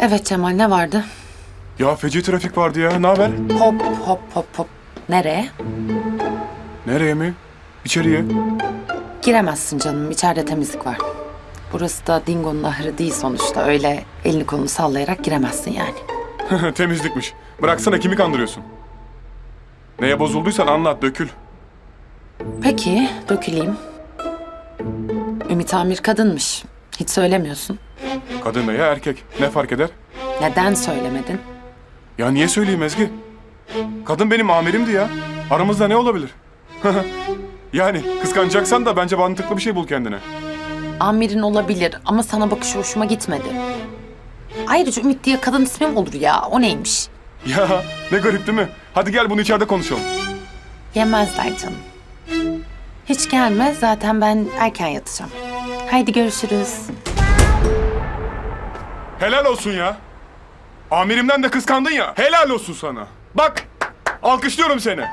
Evet Cemal ne vardı? Ya feci trafik vardı ya. Ne haber? Hop hop hop hop. Nereye? Nereye mi? İçeriye. Giremezsin canım. İçeride temizlik var. Burası da Dingo'nun ahırı değil sonuçta. Öyle elini kolunu sallayarak giremezsin yani. Temizlikmiş. Bıraksana kimi kandırıyorsun? Neye bozulduysan anlat, dökül. Peki döküleyim. Ümit Amir kadınmış. Hiç söylemiyorsun. Kadın veya erkek. Ne fark eder? Neden söylemedin? Ya niye söyleyeyim Ezgi? Kadın benim amirimdi ya. Aramızda ne olabilir? yani kıskanacaksan da bence mantıklı bir şey bul kendine. Amir'in olabilir ama sana bakışı hoşuma gitmedi. Ayrıca Ümit diye kadın ismi mi olur ya? O neymiş? Ya ne garip değil mi? Hadi gel bunu içeride konuşalım. Yemezler canım. Hiç gelme zaten ben erken yatacağım. Haydi görüşürüz. Helal olsun ya. Amirimden de kıskandın ya. Helal olsun sana. Bak alkışlıyorum seni.